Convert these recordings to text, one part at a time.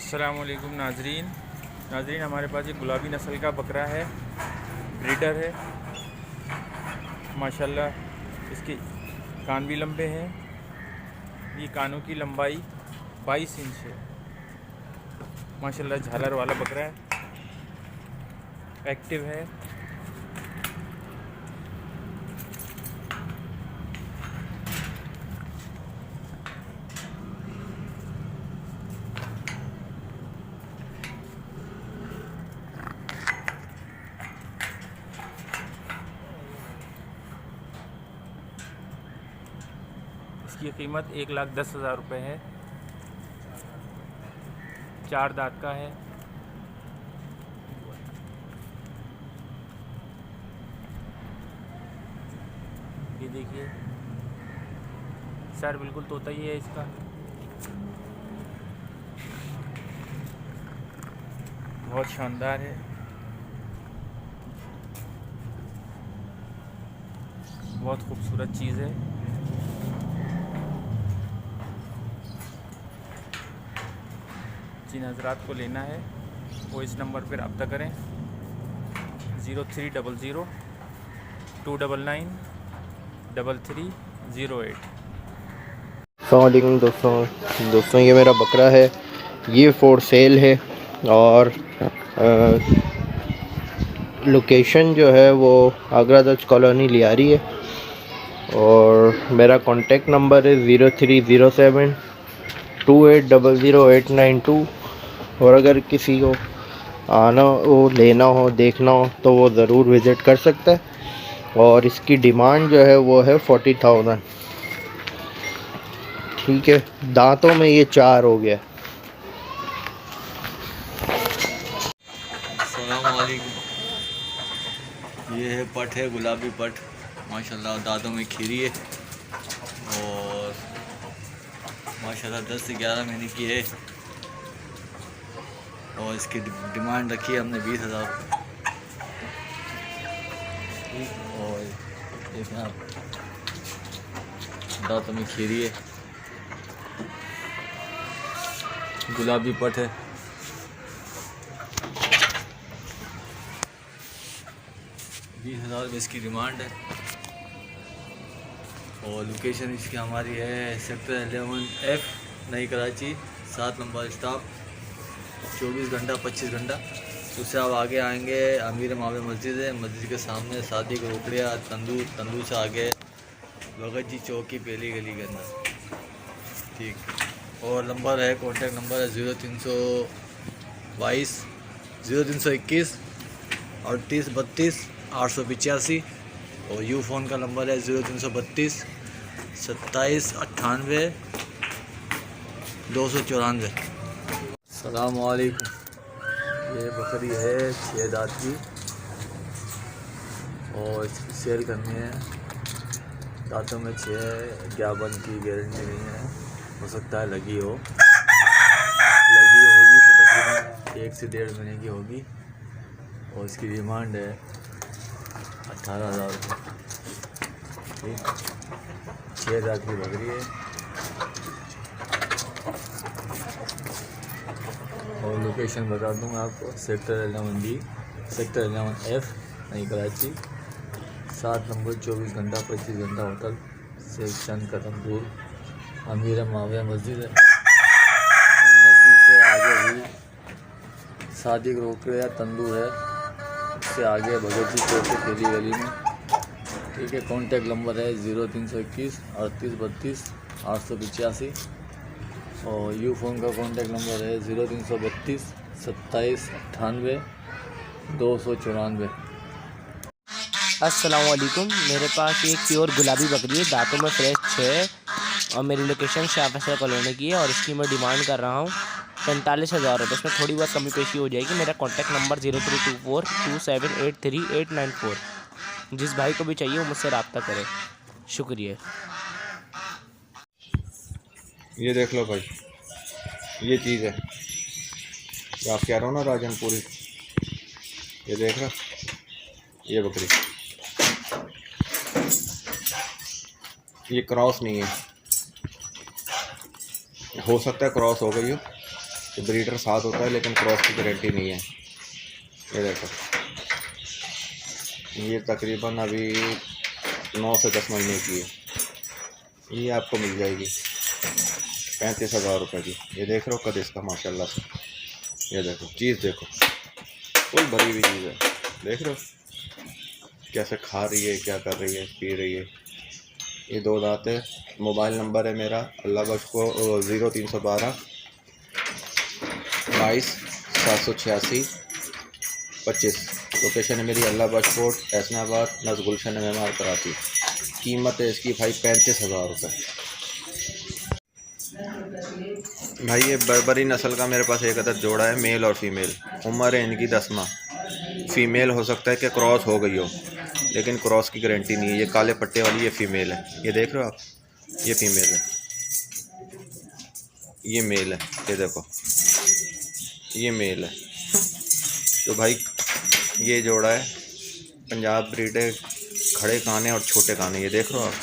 असलकुम नाजरीन। नाजरीन, हमारे पास ये गुलाबी नस्ल का बकरा है, ब्रीडर है। माशाल्लाह, इसके कान भी लंबे हैं। ये कानों की लंबाई 22 इंच है। माशाल्लाह, झालर वाला बकरा है। एक्टिव है। इसकी कीमत एक लाख दस हज़ार रुपये है। चार दांत का है। ये देखिए। सर बिल्कुल तोता ही है इसका। बहुत शानदार है। बहुत खूबसूरत चीज़ है। जिन हजरात को लेना है वो इस नंबर पर रब्ता करें। Zero three double zero two double nine double three zero eight. अलैक्म दोस्तों। दोस्तों ये मेरा बकरा है। ये फॉर सेल है और आ, लोकेशन जो है वो आगरा दर्ज कॉलोनी लियारी है और मेरा कॉन्टेक्ट नंबर है zero three zero seven two eight double zero eight nine two. और अगर किसी को आना हो, लेना हो, देखना हो तो वो ज़रूर विज़िट कर सकता है। और इसकी डिमांड जो है, वो है फोर्टी थाउज़ेंड। ठीक है, दांतों में ये चार हो गया। ये है पट है, गुलाबी पट। माशाल्लाह, दांतों में खीरी है। और माशाल्लाह, दस से ग्यारह महीने की है। और इसकी डिमांड रखी है हमने बीस हज़ार। और देखें आप दांतों में खीरी है। गुलाबी पट है। बीस हज़ार रुपये इसकी डिमांड है। और लोकेशन इसकी हमारी है सेक्टर एलेवन एफ़, नई कराची, सात नंबर स्टॉप। चौबीस घंटा, पच्चीस घंटा। उससे आप आगे आएँगे अमीर मावे मस्जिद है, मस्जिद के सामने शादी का रोकड़िया तंदूर तंदूर से आगे भगत जी चौक की पहली गली के अंदर। ठीक। और नंबर है कॉन्टैक्ट नंबर है, ज़ीरो तीन सौ बाईस, ज़ीरो तीन सौ इक्कीस, अड़तीस, बत्तीस, आठ सौ पिचासी। और यू फ़ोन का नंबर है, ज़ीरो तीन सौ बत्तीस, सत्ताईस, अट्ठानवे, दो सौ चौरानवे। सलामकुम ये बकरी है छः दाँत की और इसकी सेल करनी है। दांतों में छः ग्यावन की गारंटी नहीं है। हो सकता है लगी हो। लगी होगी तो तकरीबन एक से डेढ़ महीने की होगी। और इसकी डिमांड है अट्ठारह हज़ार रुपये। ठीक। छः हज़ार की बकरी है। और लोकेशन बता दूँगा आपको sector eleven D sector eleven F नई कराची। सात नंबर, चौबीस घंटा, पच्चीस घंटा होटल से चंद कदम अमीर माविया मस्जिद है। मस्जिद से आगे भी शादी रोकड़े या तंदूर है। उससे आगे भगत जी चौक की पहली गली में। ठीक है कॉन्टैक्ट नंबर है ज़ीरो तीन सौ इक्कीस, अड़तीस बत्तीस, आठ सौ पिचासी। और यू फ़ोन का कॉन्टैक्ट नंबर है ज़ीरो तीन सौ बत्तीस, सत्ताईस, अट्ठानवे, दो सौ चौरानवे। असलकुम मेरे पास एक प्योर गुलाबी बकरी है, दांतों में फ्रेश छः और मेरी लोकेशन शाहफैसल कॉलोनी की है और इसकी मैं डिमांड कर रहा हूँ पैंतालीस हज़ार रुपये। इसमें थोड़ी बहुत कमी पेशी हो जाएगी। मेरा contact number zero three two four two seven eight three eight nine four. जिस भाई को भी चाहिए वो मुझसे रब्ता करें। शुक्रिया। ये देख लो भाई। ये चीज़ है। ये आप कह रहे हो ना राजनपुरी? ये देख रहा। ये बकरी। ये क्रॉस नहीं है। हो सकता है क्रॉस हो गई हो। ये ब्रीडर साथ होता है, लेकिन क्रॉस की गारंटी नहीं है। ये देखो। ये तकरीबन अभी नौ से दस महीने की है। ये आपको मिल जाएगी। पैंतीस हज़ार रुपये की। ये देख रहे हो कद इसका, माशाल्लाह से। ये देखो, चीज़ देखो। फुल भरी हुई चीज़ है। देख रहे हो? कैसे खा रही है, क्या कर रही है, पी रही है। ये दो दांत है। मोबाइल नंबर है मेरा, अल्लाह बख्श को ज़ीरो तीन सौ बारह, बाईस, सात सौ छियासी, पच्चीस। लोकेशन है मेरी अल्लाह बख्श कोट ऐसनाबाद नस गुलशन मेमार कराची कीमत है इसकी भाई पैंतीस हज़ार रुपये भाई, ये बर्बरी नस्ल का मेरे पास एक अदद जोड़ा है मेल और फीमेल उम्र है इनकी दस माह। फीमेल हो सकता है कि क्रॉस हो गई हो, लेकिन क्रॉस की गारंटी नहीं है। ये काले पट्टे वाली ये फीमेल है। ये देख रहे हो आप? ये फीमेल है। ये मेल है। ये देखो। ये मेल है। तो भाई, ये जोड़ा है। पंजाब ब्रीड है, खड़े काने और छोटे काने ये देख रहे हो आप?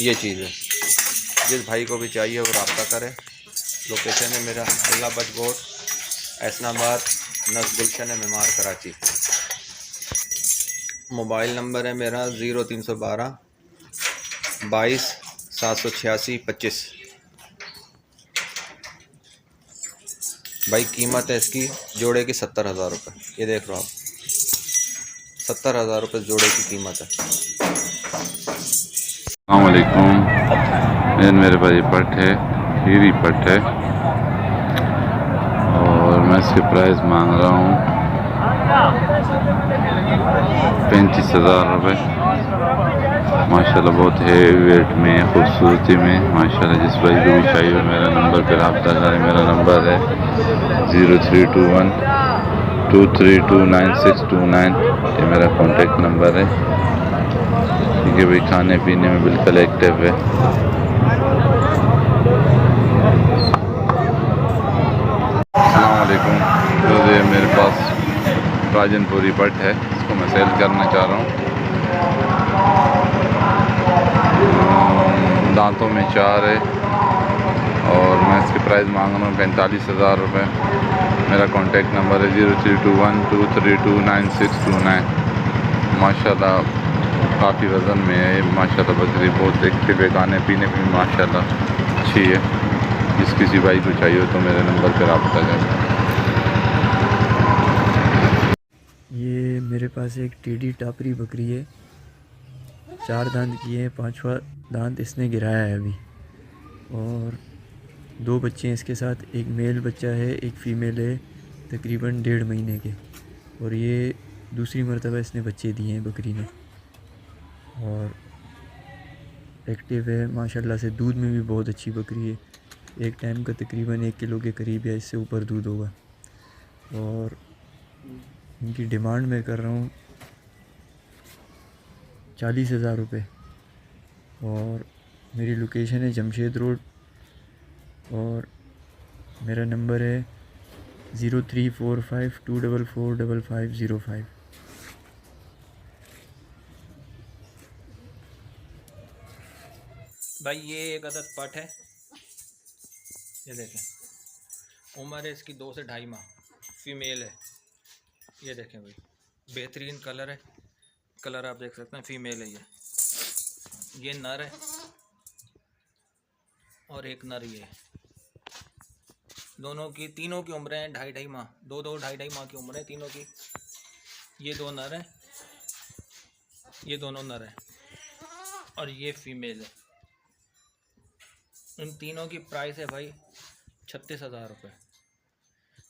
ये चीज़ है। जिस भाई को भी चाहिए वो रब्ता करें। लोकेशन है मेरा अल्लाह बच गोट ऐसनाबाद नस गुलशन है मेमार कराची। मोबाइल नंबर है मेरा ज़ीरो तीन सौ बारह, बाईस, सात सौ छियासी, पच्चीस। भाई कीमत है इसकी जोड़े की सत्तर हज़ार रुपये ये देख लो आप। सत्तर हज़ार रुपये जोड़े की कीमत है। अलकुम ये मेरे पास ये पट है हीरी पट है। और मैं इसके प्राइस मांग रहा हूँ। पैंतीस हज़ार रुपये माशाल्लाह बहुत है वेट में, खूबसूरती में। माशाल्लाह जिस भाई को भी चाहिए मेरा नंबर पर रब्ता करें मेरा नंबर है zero three two one two three two nine six two nine ये मेरा कॉन्टेक्ट नंबर है। है भाई खाने पीने में बिल्कुल एक्टिव है। अलकुम तो ये मेरे पास राजनपुरी बट है इसको मैं सेल करना चाह रहा हूँ। अम, दांतों में चार है और मैं इसकी प्राइस मांग रहा हूँ पैंतालीस हज़ार रुपये मेरा कॉन्टेक्ट नंबर है zero three two one two three two nine six two nine माशाल्लाह काफ़ी वज़न में है, माशाल्लाह बकरी बहुत एक्टिव है खाने पीने में माशाल्लाह अच्छी है। जिस किसी भाई को चाहिए तो मेरे नंबर पर रब्ता करें ये मेरे पास एक टेढ़ी टापरी बकरी है। चार दांत की है, पांचवा दांत इसने गिराया है अभी। और दो बच्चे हैं इसके साथ, एक मेल बच्चा है, एक फ़ीमेल है, तकरीबन डेढ़ महीने के। और ये दूसरी मरतबा इसने बच्चे दिए हैं बकरी ने। और एक्टिव है, माशाल्लाह से दूध में भी बहुत अच्छी बकरी है। एक टाइम का तकरीबन एक किलो के करीब या इससे ऊपर दूध होगा। और इनकी डिमांड मैं कर रहा हूँ चालीस हज़ार रुपये और मेरी लोकेशन है जमशेद रोड। और मेरा नंबर है zero three four five two double four double five zero five. भाई, ये एक अदद पट है। ये देखें। उम्र है इसकी दो से ढाई माह। फीमेल है। ये देखें भाई। बेहतरीन कलर है। कलर आप देख सकते हैं फीमेल है ये। ये नर है। और एक नर ये है। दोनों की, तीनों की उम्रें हैं ढाई ढाई माह। दो दो, ढाई ढाई माह की उम्र है तीनों की। ये दो नर हैं। ये दोनों नर हैं। और ये फीमेल है। इन तीनों की प्राइस है भाई छत्तीस हज़ार रुपये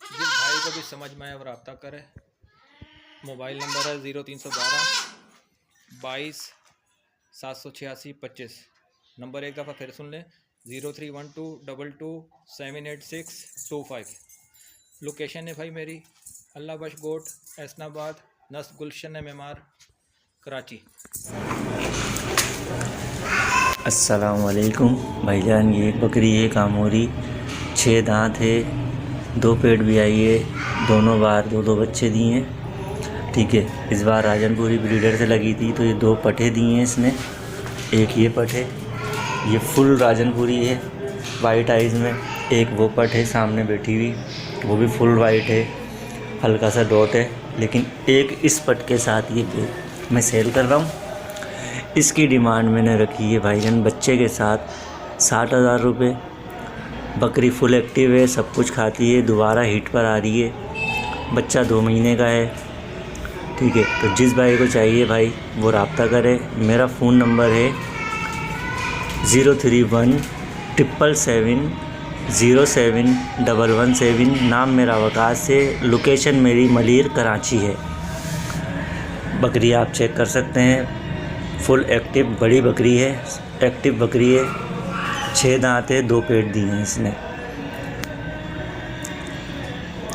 जिस भाई को भी समझ में आए वो रब्ता करे, मोबाइल नंबर है ज़ीरो तीन सौ बारह, बाईस सात सौ छियासी पच्चीस। नंबर एक दफ़ा फिर सुन लें, zero three one two, double two, seven eight six two five. Location है भाई मेरी अल्लाह बश गोट, एसनाबाद, नस गुलशन मेमार, कराची। असलकुम भाईजान, ये बकरी है कामोरी छः दांत है, दो पेट भी आई है, दोनों बार दो दो बच्चे दिए हैं। ठीक है, इस बार राजनपुरी ब्रीडर से लगी थी तो ये दो पटे दिए हैं इसने। एक ये पठ है, ये फुल राजनपुरी है वाइट आइज़ में। एक वो पट है, सामने बैठी हुई, वो भी फुल वाइट है, हल्का सा डॉट है, लेकिन एक इस पट के साथ ये मैं सेल कर रहा हूँ। इसकी डिमांड मैंने रखी है भाईजान, बच्चे के साथ साठ हज़ार रुपये बकरी फुल एक्टिव है, सब कुछ खाती है, दोबारा हीट पर आ रही है। बच्चा दो महीने का है। ठीक है तो जिस भाई को चाहिए भाई, वो रबता करे। मेरा फ़ोन नंबर है zero three one triple seven zero seven double one seven. नाम मेरा वकास है, लोकेशन मेरी मलिर कराची है। बकरी आप चेक कर सकते हैं। फुल एक्टिव बड़ी बकरी है, एक्टिव बकरी है। छः दांत है, दो पेट दिए हैं इसने।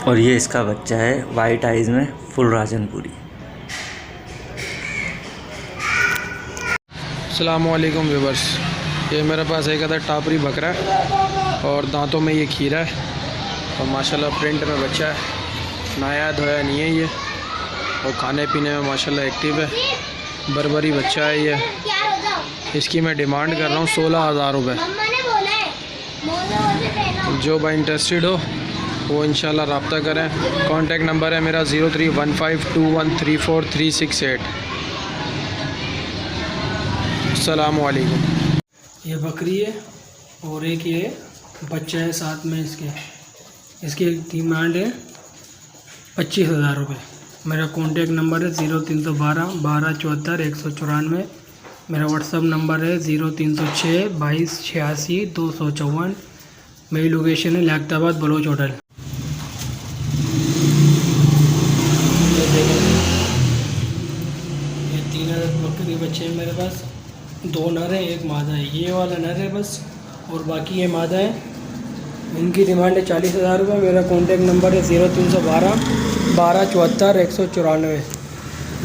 और ये इसका बच्चा है वाइट आइज़ में, फुल राजनपुरी। अल्लाम व्यूवर्स। ये मेरे पास एक अदर टापरी बकरा है, और दांतों में ये खीरा है। और माशाल्लाह प्रिंट में बच्चा है। नया धोया नहीं है ये। और खाने पीने में माशाल्लाह एक्टिव है। बरबरी बच्चा है ये। इसकी मैं डिमांड कर रहा हूँ सोलह हज़ार रुपये जो भाई इंटरेस्टेड हो वो इंशाल्लाह रबता करें। कांटेक्ट नंबर है मेरा zero three one five two one three four three six eight. अलैक्म ये बकरी है और एक ये बच्चा है साथ में इसके। इसकी डिमांड है पच्चीस हज़ार रुपये मेरा कॉन्टेक्ट नंबर है ज़ीरो तीन सौ बारह बारह चौहत्तर, एक सौ चौरानवे। मेरा व्हाट्सअप नंबर है ज़ीरो तीन सौ छः बाईस छियासी, दो सौ चौवन। मेरी लोकेशन है लैक्ताबाद बलोच होटल। ये तीन हज़ार बकरी बच्चे हैं मेरे पास। दो नर हैं, एक मादा है। ये वाला नर है बस, और बाकी ये मादा है। इनकी डिमांड है चालीस हज़ार रुपये मेरा कॉन्टैक्ट नंबर है ज़ीरो तीन सौ बारह। बारह चौहत्तर एक सौ चौरानवे।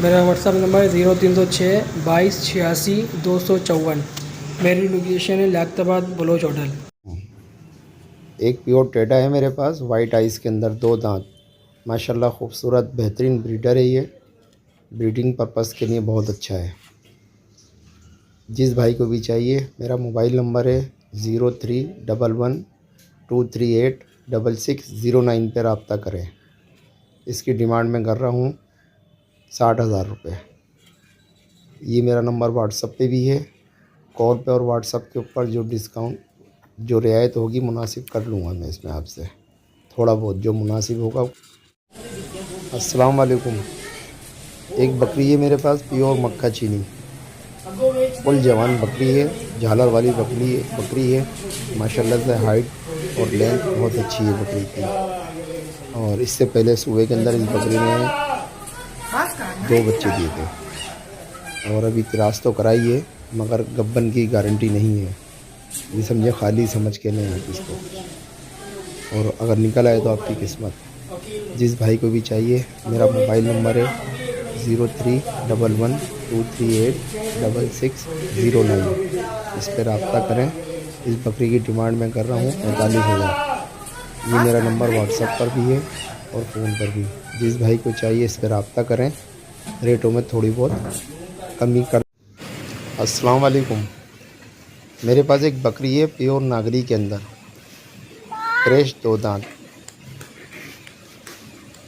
मेरा व्हाट्सअप नंबर है ज़ीरो तीन सौ छः बाईस छियासी दो सौ चौवन। मेरी लोकेशन है लैक्ताबाद बलोच होटल। एक प्योर टेडा है मेरे पास वाइट आइस के अंदर दो दांत। माशाल्लाह खूबसूरत, बेहतरीन ब्रीडर है ये। ब्रीडिंग पर्पस के लिए बहुत अच्छा है। जिस भाई को भी चाहिए, मेरा मोबाइल नंबर है zero three double one two three eight double six zero nine पर रबता करें। इसकी डिमांड मैं कर रहा हूँ साठ हज़ार रुपये। ये मेरा नंबर व्हाट्सअप पे भी है। कॉल पे और व्हाट्सअप के ऊपर जो डिस्काउंट, जो रियायत होगी मुनासिब कर लूँगा मैं इसमें आपसे। थोड़ा बहुत जो मुनासिब होगा। अस्सलाम वालेकुम एक बकरी है मेरे पास, प्योर मक्का चीनी। फुल जवान बकरी है, झालर वाली बकरी बकरी है। माशाल्लाह से हाइट और लेंथ बहुत अच्छी है बकरी की। और इससे पहले सुबह के अंदर इस बकरी ने दो बच्चे दिए थे। और अभी त्रास तो कराई है मगर गब्बन की गारंटी नहीं है। ये समझे खाली समझ के नहीं है इसको। और अगर निकल आए तो आपकी किस्मत। जिस भाई को भी चाहिए, मेरा मोबाइल नंबर है zero three double one two three eight double six zero nine. इस पर रबता करें। इस बकरी की डिमांड मैं कर रहा हूँ पैंतालीस हज़ार। ये मेरा नंबर व्हाट्सएप पर भी है और फ़ोन पर भी। जिस भाई को चाहिए इस पर रबता करें। रेटों में थोड़ी बहुत कमी कर अस्सलाम वालेकुम। मेरे पास एक बकरी है प्योर नागरी के अंदर। फ्रेश दो दांत।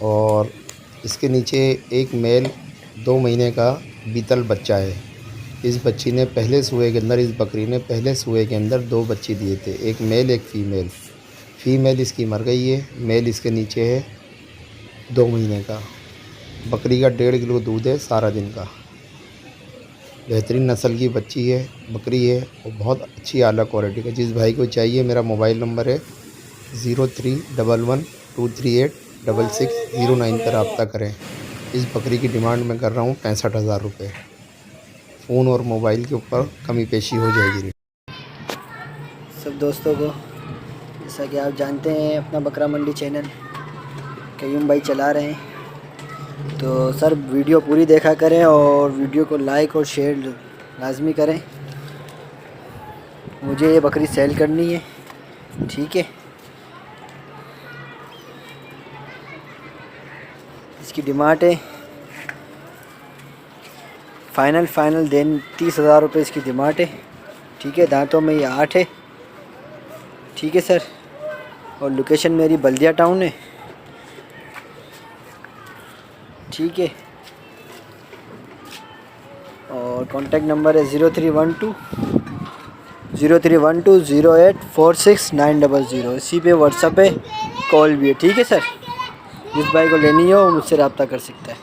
और इसके नीचे एक मेल दो महीने का बीतल बच्चा है। इस बच्ची ने पहले सुए के अंदर, इस बकरी ने पहले सुए के अंदर दो बच्चे दिए थे। एक मेल, एक फ़ीमेल। फ़ीमेल इसकी मर गई है मेल इसके नीचे है, दो महीने का। बकरी का डेढ़ किलो दूध है सारा दिन का। बेहतरीन नस्ल की बच्ची है, बकरी है, और बहुत अच्छी आला क्वालिटी का। जिस भाई को चाहिए, मेरा मोबाइल नंबर है zero three double one two three eight double six zero nine पर रबता करें। इस बकरी की डिमांड मैं कर रहा हूँ पैंसठ हज़ार रुपये। फ़ोन और मोबाइल के ऊपर कमी पेशी हो जाएगी। सब दोस्तों को जैसा कि आप जानते हैं, अपना बकरा मंडी चैनल कयूम भाई चला रहे हैं। तो सर, वीडियो पूरी देखा करें और वीडियो को लाइक और शेयर लाजमी करें। मुझे ये बकरी सेल करनी है, ठीक है? इसकी डिमांड है। फाइनल फाइनल देन तीस हज़ार रुपये इसकी डिमांड है, ठीक है? दांतों में ये आठ है, ठीक है, सर? और लोकेशन मेरी बल्दिया टाउन है। ठीक है। और कॉन्टेक्ट नंबर है zero three one two zero three one two zero eight four six nine double zero इसी पे व्हाट्सअप है कॉल भी है। ठीक है सर जिस भाई को लेनी हो मुझसे रबता कर सकता है।